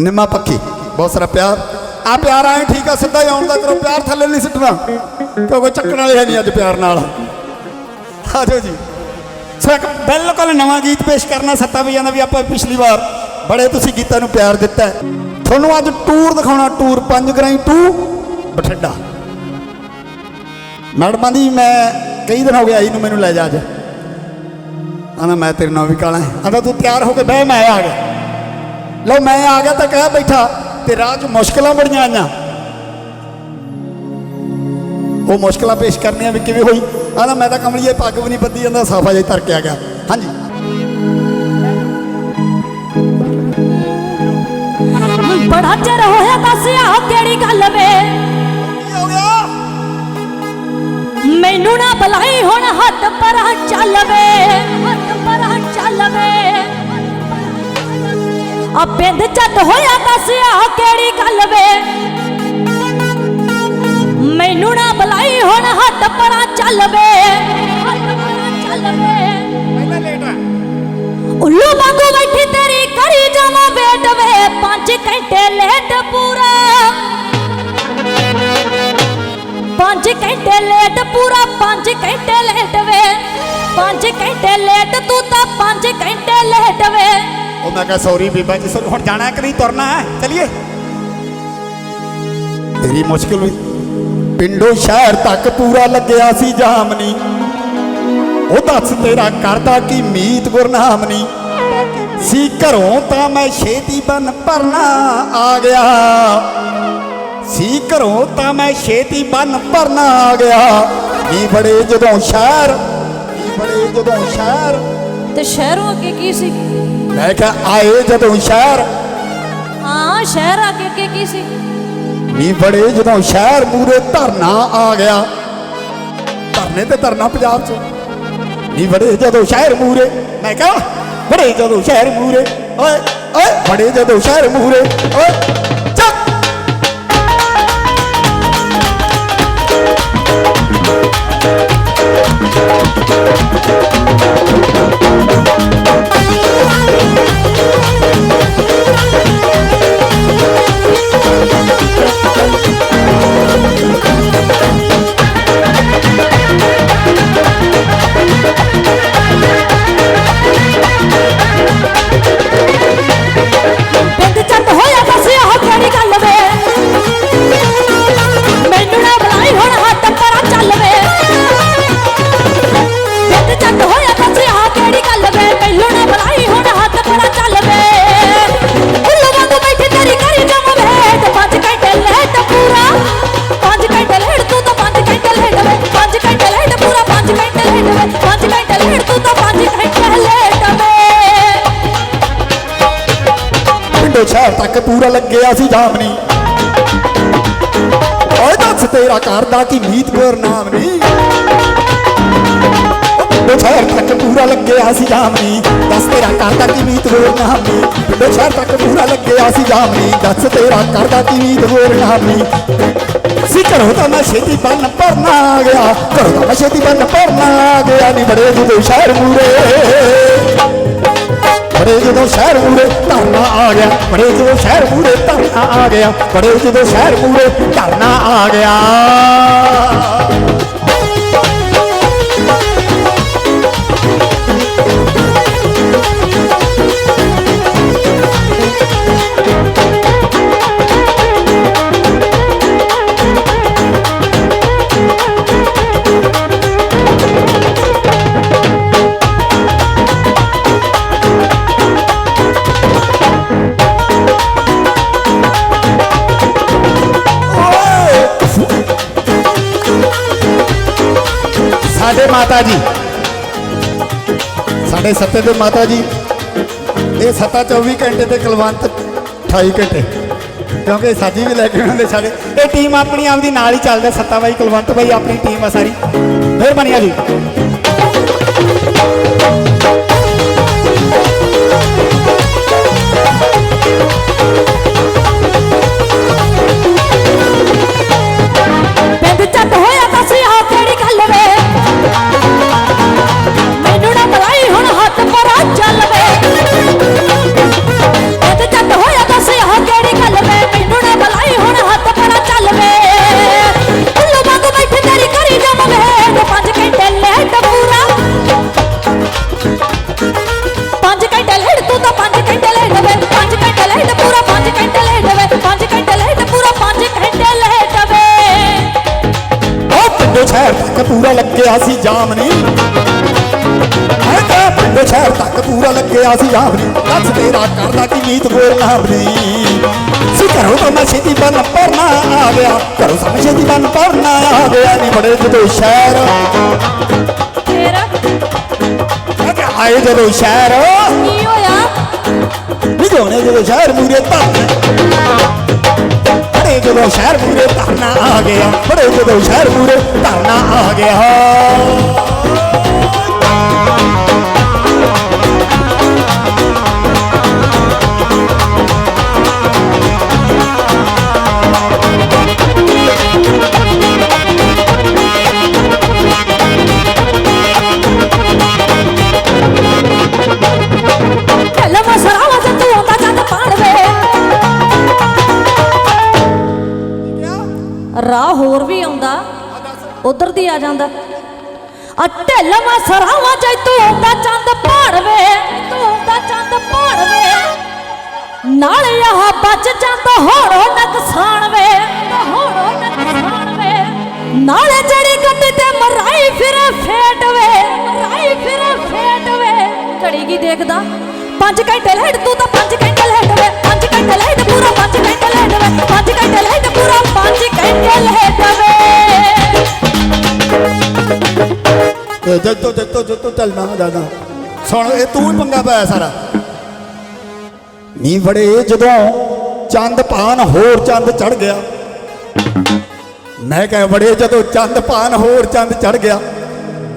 ਨਿੰਮਾ ਪੱਖੀ। ਬਹੁਤ ਸਾਰਾ ਪਿਆਰ। ਆ ਪਿਆਰ ਆਏ ਠੀਕ ਆ, ਸਿੱਧਾ ਹੀ ਆਉਣ ਦਾ ਕਰੋ ਪਿਆਰ ਥੱਲੇ ਨਹੀਂ ਸਿੱਟਣਾ। ਕਿਉਂਕਿ ਚੱਕਣ ਵਾਲੇ ਹੈ ਨਹੀਂ ਅੱਜ ਪਿਆਰ ਨਾਲ। ਆ ਜੀ। ਸੋ ਇੱਕ ਬਿਲਕੁਲ ਨਵਾਂ ਗੀਤ ਪੇਸ਼ ਕਰਨਾ ਸੱਤਾ ਵੀ ਜਾਂਦਾ ਵੀ ਆਪਾਂ ਪਿਛਲੀ ਵਾਰ ਬੜੇ ਤੁਸੀਂ ਗੀਤਾਂ ਨੂੰ ਪਿਆਰ ਦਿੱਤਾ। ਤੁਹਾਨੂੰ ਅੱਜ ਟੂਰ ਦਿਖਾਉਣਾ, ਟੂਰ ਪੰਜ ਗਰਾਈ ਟੂ ਬਠਿੰਡਾ। ਮੈਡਮਾਂ ਦੀ ਮੈਂ ਕਈ ਦਿਨ ਹੋ ਗਿਆ ਆਈ ਨੂੰ ਮੈਨੂੰ ਲੈ ਜਾ ਅੱਜ। ਆਂਦਾ ਮੈਂ ਤੇਰੇ ਨਾਲ ਵੀ ਕਾਲਾ। ਆਂਦਾ ਤੂੰ ਤਿਆਰ ਹੋ ਕੇ ਬਹਿ, ਮੈਂ ਆ ਗਿਆ। ਲਓ ਮੈਂ ਆ ਗਿਆ ਤਾਂ ਕਹਿ ਬੈਠਾ ਤੇ ਰਾਹ 'ਚ ਮੁਸ਼ਕਲਾਂ ਬੜੀਆਂ ਆਈਆਂ। ਉਹ ਮੁਸ਼ਕਲਾਂ ਪੇਸ਼ ਕਰਨੀਆਂ ਵੀ ਕਿਵੇਂ ਹੋਈ? ਆਂਦਾ ਮੈਂ ਤਾਂ ਕਮਲੀਏ ਪੱਗ ਵੀ ਨਹੀਂ ਬੱਦੀ ਜਾਂਦਾ ਸਾਫਾ ਜਿਹਾ ਧਰ ਕੇ ਆ ਗਿਆ। ਹਾਂਜੀ। ਬੜਾ ਚਿਰ ਹੋਇਆ ਦੱਸ ਆ ਕਿਹੜੀ ਗੱਲ ਵੇ? ਕੀ ਹੋ ਗਿਆ? ਮੈਨੂੰ ਨਾ ਬੁਲਾਈ ਹੁਣ ਹੱਥ ਪਰਾਂ ਚੱਲ ਵੇ। ਆ ਬਿੰਦ ਚੱਤ ਹੋਇਆ ਦੱਸ ਆ ਕਿਹੜੀ ਗੱਲ ਵੇ? ਮੈਨੂੰ ਨਾ ਬੁਲਾਈ ਹੁਣ ਹੱਥ ਪਰਾਂ ਚੱਲ ਵੇ। ਹੱਥ ਪਰਾਂ ਚੱਲ ਵੇ ਪਹਿਲਾਂ ਲੇਟ ਆ। ਉੱਲੂ ਵਾਂਗੂ ਬੈਠੀ ਤੇਰੀ ਕਰੀ ਜਾਵਾਂ ਵੇਟ ਵੇ। 5 ਘੰਟੇ ਲੇਟ ਪੂਰਾ। 5 ਘੰਟੇ ਲੇਟ ਪੂਰਾ 5 ਘੰਟੇ ਲੇਟ ਵੇ। 5 ਘੰਟੇ ਲੇਟ ਤੂੰ ਤਾਂ 5 ਘੰਟੇ ਲੇਟ ਵੇ ਉਹ ਮੈਂ ਕਿਹਾ ਸੌਰੀ ਬੀਬਾ ਜੀ ਸੌਰੀ ਹੁਣ ਜਾਣਾ ਹੈ ਕਿ ਨਹੀਂ? ਤੁਰਨਾ ਹੈ? ਚਲਿਏ। ਤੇਰੀ ਮੁਸ਼ਕਿਲ ਹੋਈ ਪਿੰਡੋਂ ਸ਼ਹਿਰ ਤੱਕ ਪੂਰਾ ਲੱਗਿਆ ਸੀ ਜਾਮਨੀ ਉਹ ਦੱਸ ਤੇਰਾ ਕਰਦਾ ਕੀ ਮੀਤ ਗੁਰਨਾਮਨੀ? ਸੀ ਘਰੋਂ ਤਾਂ ਮੈਂ ਛੇਤੀ ਬਨ ਭਰਨਾ ਆ ਗਿਆ। ਸੀ ਘਰੋਂ ਤਾਂ ਮੈਂ ਛੇਤੀ ਬਨ ਭਰਨਾ ਆ ਗਿਆ। ਨੀ ਬੜੇ ਜਦੋਂ ਸ਼ਹਿਰ ਨੀ ਬੜੇ ਜਦੋਂ ਸ਼ਹਿਰ। ਤੇ ਸ਼ਹਿਰੋਂ ਅੱਗੇ ਕੀ ਸੀ? ਮੈਂ ਕਿਹਾ ਆਏ ਜਦੋਂ ਸ਼ਹਿਰ। ਹਾਂ ਸ਼ਹਿਰ ਅੱਗੇ ਅੱਗੇ ਕੀ ਸੀ? ਨੀ ਬੜੇ ਜਦੋਂ ਸ਼ਹਿਰ ਮੂਰੇ ਧਰਨਾ ਆ ਗਿਆ। ਧਰਨੇ ਤੇ ਧਰਨਾ ਪੰਜਾਬ ਚ। ਨੀ ਬੜੇ ਜਦੋਂ ਸ਼ਹਿਰ ਮੂਰੇ। ਮੈਂ ਕਿਹਾ ਬੜੇ ਜਦੋਂ ਸ਼ਹਿਰ ਮੂਰੇ। ਓਏ ਓਏ ਬੜੇ ਜਦੋਂ ਸ਼ਹਿਰ ਮੂਰੇ। ਓਏ ਚੱਕ। ਬਿੰਦ ਸ਼ਹਿਰ ਤੱਕ ਪੂਰਾ ਲੱਗਿਆ ਸੀ ਜਾਮਨੀ। ਓਏ ਦੱਸ ਤੇਰਾ ਕਰਦਾ ਕੀ ਮੀਤ ਗੁਰਨਾਮਨੀ ਪਿੰਡੋਂ ਸ਼ਹਿਰ ਤੱਕ ਪੂਰਾ ਲੱਗਿਆ ਸੀ ਜਾਮਨੀ। ਦੱਸ ਤੇਰਾ ਕਰਦਾ ਕੀ ਮੀਤ ਗੁਰਨਾਮਨੀ ਪਿੰਡੋਂ ਸ਼ਹਿਰ ਤੱਕ ਪੂਰਾ ਲੱਗਿਆ ਸੀ ਜਾਮਨੀ। ਦੱਸ ਤੇਰਾ ਕਰਦਾ ਕੀ ਮੀਤ ਗੁਰਨਾਮਨੀ ਸੀ ਘਰੋਂ ਤਾਂ ਮੈਂ ਛੇਤੀ ਬੰਨ ਭਰਨਾ ਆ ਗਿਆ। ਘਰੋਂ ਤਾਂ ਮੈਂ ਛੇਤੀ ਬੰਨ ਭਰਨਾ ਆ ਗਿਆ। ਨੀ ਬੜੇ ਜਦੋਂ ਸ਼ਹਿਰ ਮੂਰੇ ਬੜੇ ਜਦੋਂ ਸ਼ਹਿਰ ਮੂਰੇ ਧਰਨਾ ਆ ਗਿਆ, ਬੜੇ ਜਦੋਂ ਸ਼ਹਿਰ ਮੂਰੇ ਧਰਨਾ ਆ ਗਿਆ, ਬੜੇ ਜਦੋਂ ਸ਼ਹਿਰ ਮੂਰੇ ਧਰਨਾ ਆ ਗਿਆ। ਸਾਡੇ ਮਾਤਾ ਜੀ। ਸਾਡੇ ਸੱਤੇ ਦੇ ਮਾਤਾ ਜੀ, ਇਹ ਸੱਤਾ 24 ਘੰਟੇ ਤੇ ਕੁਲਵੰਤ 28 ਘੰਟੇ। ਕਿਉਂਕਿ ਸਾਜੀ ਵੀ ਲੈ ਕੇ ਆਉਂਦੇ ਸਾਡੇ। ਇਹ ਟੀਮ ਆਪਣੀ ਆਪਦੀ ਨਾਲ ਹੀ ਚੱਲਦਾ, ਸੱਤਾ ਬਾਈ, ਕੁਲਵੰਤ ਬਾਈ, ਆਪਣੀ ਟੀਮ ਆ ਸਾਰੀ। ਮਿਹਰਬਾਨੀ ਆ ਜੀ। ਲੱਗਿਆ ਸੀ ਜਾਮ ਨੀ ਮੈਂ ਕਿਹਾ ਪਿੰਡ ਸ਼ਹਿਰ ਤੱਕ ਪੂਰਾ ਲੱਗਿਆ ਸੀ ਜਾਮ ਨੀ ਦੱਸ ਤੇਰਾ ਕਰਦਾ ਕੀ ਨੀਤ ਗੋਲ ਨਾਮ ਨੀ ਸੀ ਘਰੋਂ ਤਾਂ ਮੈਂ ਛੇਤੀ ਬਨ ਪਰਨਾ ਆ ਗਿਆ। ਘਰੋਂ ਤਾਂ ਮੈਂ ਛੇਤੀ ਬਨ ਪਰਨਾ ਆ ਗਿਆ। ਨੀ ਬੜੇ ਜਦੋਂ ਸ਼ਹਿਰ। ਆਏ ਜਦੋਂ ਸ਼ਹਿਰ। ਕੀ ਹੋਇਆ? ਨਿਗੋਣੇ ਜਦੋਂ ਸ਼ਹਿਰ ਮੂਰੇ ਧਰਨਾ। ਬੜੇ ਜਦੋਂ ਸ਼ਹਿਰ ਪੂਰੇ ਧਰਨਾ ਆ ਗਿਆ ਬੜੇ ਜਦੋਂ ਸ਼ਹਿਰ ਪੂਰੇ ਧਰਨਾ ਆ ਗਿਆ। ਉਧਰ ਦੀ ਆ ਜਾਂਦਾ। ਆ ਢੱਲ ਮਸਰਾਵਾ ਜੇ ਤੂੰ ਆਉਂਦਾ ਚੰਦ ਪਾੜਵੇ ਤੂੰ ਆਉਂਦਾ ਚੰਦ ਪਾੜਵੇ ਨਾਲ ਆਹ ਬਚ ਜਾਂਦਾ ਹੋੜੋ ਨਕਸਾਨ ਵੇ ਹੋੜੋ ਨਕਸਾਨ ਵੇ ਨਾਲੇ ਜਿਹੜੀ ਗੱਡੀ ਤੇ ਮਰਾਈ ਫਿਰ ਫੇਟ ਵੇ ਮਰਾਈ ਫਿਰ ਫੇਟ ਵੇ ਘੜੀ ਕੀ ਦੇਖਦਾ? 5 ਘੰਟੇ ਜੱਤੋ ਜੱਤੋ ਜੱਤੋ ਚੱਲਣਾ ਮੈਂ ਦਾਦਾ ਸੁਣ ਇਹ ਤੂੰ ਹੀ ਪੰਗਾ ਪਾਇਆ ਸਾਰਾ। ਨੀ ਬੜੇ ਜਦੋਂ ਚੰਦ ਪਾਨ ਹੋਰ ਚੰਦ ਚੜ ਗਿਆ। ਮੈਂ ਕਹਾਂ ਬੜੇ ਜਦੋਂ ਚੰਦ ਪਾਨ ਹੋਰ ਚੰਦ ਚੜ ਗਿਆ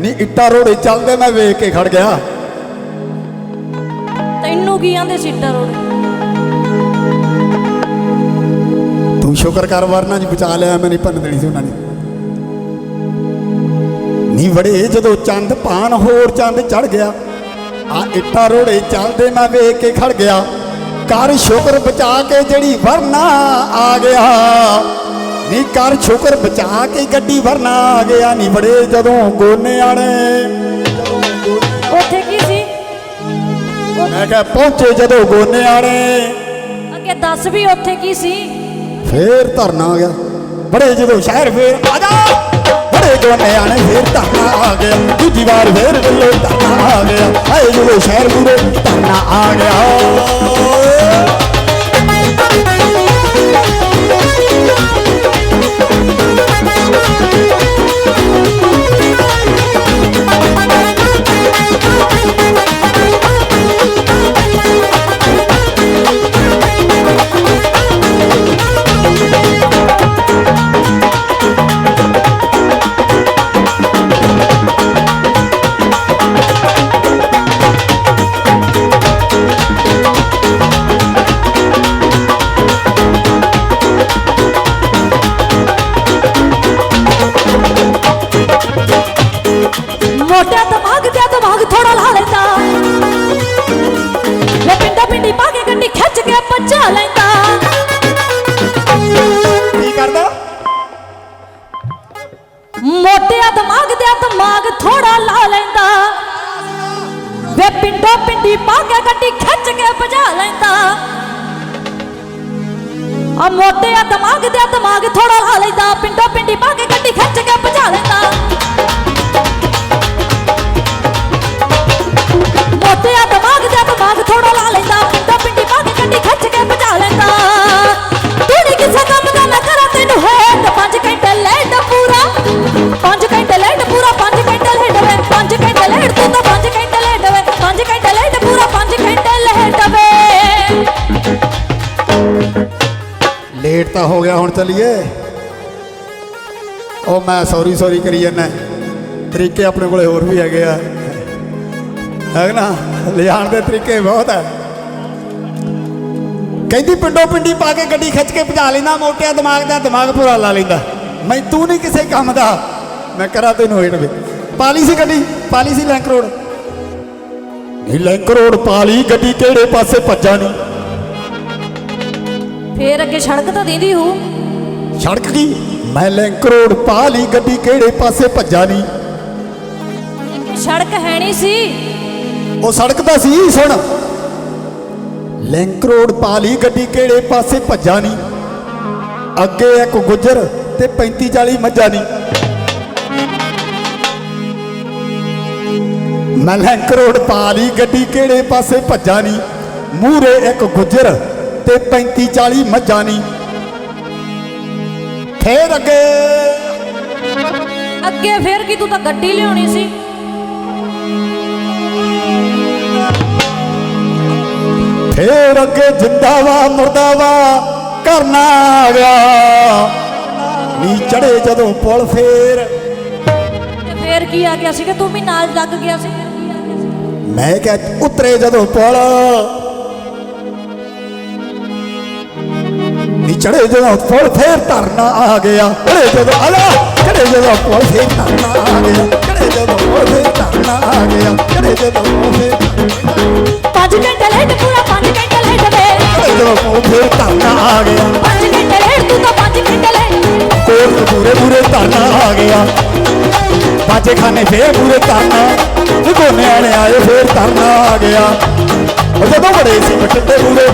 ਨੀ ਇੱਟਾ ਰੋੜੇ ਚੱਲਦੇ ਮੈਂ ਵੇਖ ਕੇ ਖੜ ਗਿਆ। ਤੈਨੂੰ ਕੀ ਆਂਦੇ ਸੀਟਾ ਰੋਡ ਤੂੰ ਸ਼ੁਕਰ ਕਰ ਵਰਨਾ ਜੀ ਬਚਾ ਲਿਆ ਮੈਂ ਨਹੀਂ ਭੰਨ ਦੇਣੀ ਸੀ ਉਹਨਾਂ ਨੇ। ਨੀ ਵੜੇ ਜਦੋਂ ਚੰਦ ਪਾਨ ਹੋਰ ਚੰਦ ਚੜ ਗਿਆ। ਆ ਇੱਟਾ ਰੋੜੇ ਚੱਲਦੇ ਮੈਂ ਵੇਖ ਕੇ ਖੜ ਗਿਆ। ਕਰ ਸ਼ੁਕਰ ਬਚਾ ਕੇ ਜਿਹੜੀ ਵਰਨਾ ਆ ਗਿਆ। ਨੀ ਕਰ ਸ਼ੁਕਰ ਬਚਾ ਕੇ ਗੱਡੀ ਵਰਨਾ ਆ ਗਿਆ। ਨੀ ਵੜੇ ਜਦੋਂ ਗੋਨੇ ਆਣੇ। ਉੱਥੇ ਕੀ ਸੀ? ਮੈਂ ਕਿਹਾ ਪਹੁੰਚੇ ਜਦੋਂ ਗੋਨੇ ਆਣੇ। ਅੱਗੇ ਦੱਸ ਵੀ ਉੱਥੇ ਕੀ ਸੀ? ਫੇਰ ਧਰਨਾ ਆ ਗਿਆ। ਬੜੇ ਜਦੋਂ ਸ਼ਹਿਰ ਫੇਰ ਆ ਜਾ। ਬੜੇ ਗੋਨੇ ਫੇਰ ਧਰਨਾ ਆ ਗਿਆ। ਦੂਜੀ ਵਾਰ ਫੇਰ ਵੱਲੋਂ ਧਰਨਾ ਆ ਗਿਆ। ਆਏ ਜਦੋਂ ਸ਼ਹਿਰ ਮੂਰੇ ਧਰਨਾ ਆ ਗਿਆ। ਕੇ ਕੇ ਭਜਾ ਲੈਂਦਾ। ਮੋਟਿਆ ਦਿਮਾਗ ਤੇ ਦਿਮਾਗ ਥੋੜਾ ਲਾ ਲੈਂਦਾ। ਪਿੰਡੋ ਪਿੰਡੀ ਪਾ ਕੇ ਗੱਡੀ ਖਿੱਚ ਕੇ ਭਜਾ ਲੈਂਦਾ। ਤੂੰ ਕਿਸੇ ਕੰਮ ਦਾ ਮੈਂ ਕਰਾਂ, ਤੈਨੂੰ ਹੋਏ ਤੇ 5 ਘੰਟੇ ਲੇਟ ਪੂਰਾ। 5 ਘੰਟੇ ਲੇਟ ਪੂਰਾ 5 ਘੰਟੇ ਲੇਟ ਵੇ। 5 ਘੰਟੇ ਲੇਟ ਤੂੰ ਤਾਂ 5 ਘੰਟੇ ਲੇਟ ਵੇ। 5 ਘੰਟੇ ਲੇਟ ਪੂਰਾ 5 ਘੰਟੇ ਲੇਟ ਵੇ। ਲੇਟ ਤਾਂ ਹੋ ਗਿਆ, ਹੁਣ ਚਲੀਏ। ਉਹ ਮੈਂ ਸੌਰੀ ਸੌਰੀ ਕਰੀ ਜਾਂਦਾ। ਤਰੀਕੇ ਆਪਣੇ ਕੋਲੇ ਹੋਰ ਵੀ ਹੈਗੇ ਆ। ਹੈ ਨਾ? ਲਿਆਉਣ ਦੇ ਤਰੀਕੇ ਬਹੁਤ ਹੈ ਕਹਿੰਦੀ ਪਿੰਡੋ ਪਿੰਡੀ ਪਾ ਕੇ ਗੱਡੀ ਖਿੱਚ ਕੇ ਭਜਾ ਲੈਂਦਾ, ਮੋਟਿਆ ਦਿਮਾਗ ਦਾ, ਦਿਮਾਗ ਪੂਰਾ ਲਾ ਲੈਂਦਾ। ਮੈਂ ਤੂੰ ਨਹੀਂ ਕਿਸੇ ਕੰਮ ਦਾ। ਮੈਂ ਕਰਾਂ ਤੈਨੂੰ ਹੇਠ ਵੇ। ਪਾਲੀ ਸੀ ਗੱਡੀ, ਪਾਲੀ ਸੀ ਲੈਂਕ ਰੋਡ ਨਹੀਂ ਲੈਂਕ ਰੋਡ ਪਾਲੀ, ਗੱਡੀ ਕਿਹੜੇ ਪਾਸੇ ਭੱਜਾ ਨੂੰ? ਫੇਰ ਅੱਗੇ ਸੜਕ ਤਾਂ ਦੀਦੀ ਹੂ। ਸੜਕ ਕੀ ਮੈਂ ਲਿੰਕ ਰੋਡ ਪਾ ਲਈ ਗੱਡੀ ਕਿਹੜੇ ਪਾਸੇ ਭੱਜਾ ਨਹੀਂ ਸੜਕ ਹੈ ਨਹੀਂ ਸੀ। ਉਹ ਸੜਕ ਤਾਂ ਸੀ ਸੁਣ। ਲਿੰਕ ਰੋਡ ਪਾ ਲਈ ਗੱਡੀ ਕਿਹੜੇ ਪਾਸੇ ਭੱਜਾ ਨਹੀਂ? ਅੱਗੇ ਇੱਕ ਗੁੱਜਰ ਤੇ 35 40 ਮੱਝਾਂ ਨਹੀਂ। ਮੈਂ ਲੈ ਕਰੋੜ ਪਾ ਲਈ ਗੱਡੀ ਕਿਹੜੇ ਪਾਸੇ ਭੱਜਾ ਨਹੀਂ? ਮੂਰੇ ਇੱਕ ਗੁੱਜਰ ਤੇ 35 40 ਮੱਝਾਂ ਨਹੀਂ। ਫੇਰ ਅੱਗੇ। ਅੱਗੇ ਫੇਰ ਕੀ ਤੂੰ ਤਾਂ ਗੱਡੀ ਲਿਆਉਣੀ ਸੀ। ਫੇਰ ਅੱਗੇ ਜਿੰਦਾਵਾ ਮੁਰਦਾਵਾ ਕਰਨਾ ਆ ਗਿਆ। ਨੀ ਚੜੇ ਜਦੋਂ ਪੁਲ ਫੇਰ। ਫੇਰ ਕੀ ਆ ਗਿਆ ਸੀ ਕਿ ਤੂੰ ਵੀ ਨਾਲ ਲੱਗ ਗਿਆ ਸੀ। ਮੈਂ ਕਿਹਾ ਉਤਰੇ ਜਦੋਂ ਪੁਲ। ਨੀ ਚੜੇ ਜਦੋਂ ਪੁਲ ਫੇਰ ਧਰਨਾ ਆ ਗਿਆ। ਚੜੇ ਜਦੋਂ ਅਲਾ ਚੜੇ ਜਦੋਂ ਪੁਲ ਫੇਰ ਧਰਨਾ ਆ ਗਿਆ। ਚੜੇ ਜਦੋਂ ਪੁਲ ਫੇਰ ਧਰਨਾ ਆ ਗਿਆ। ਚੜੇ ਜਦੋਂ ਪੁਲ ਫੇਰ ਪੰਜ ਘੰਟੇ ਲੇਟ ਪੂਰਾ ਪੰਜ ਘੰਟੇ ਲੇਟ ਵੇ। ਚੜੇ ਜਦੋਂ ਪੁਲ ਫੇਰ ਧਰਨਾ ਆ ਗਿਆ। ਪੰਜ ਘੰਟੇ ਲੇਟ ਤੂੰ ਤਾਂ ਪੰਜ ਘੰਟੇ ਲੇਟ ਕੋਲ ਪੂਰੇ ਪੂਰੇ ਧਰਨਾ ਆ ਗਿਆ। ਬਾਜੇ ਖਾਨੇ ਫੇਰ ਪੂਰੇ ਧਰਨਾ। ਜਗੋਨੇ ਵਾਲੇ ਆਏ ਫੇਰ ਧਰਨਾ ਆ ਗਿਆ। ਜਦੋਂ ਬੜੇ ਸੀ ਬਟੇ ਪੂਰੇ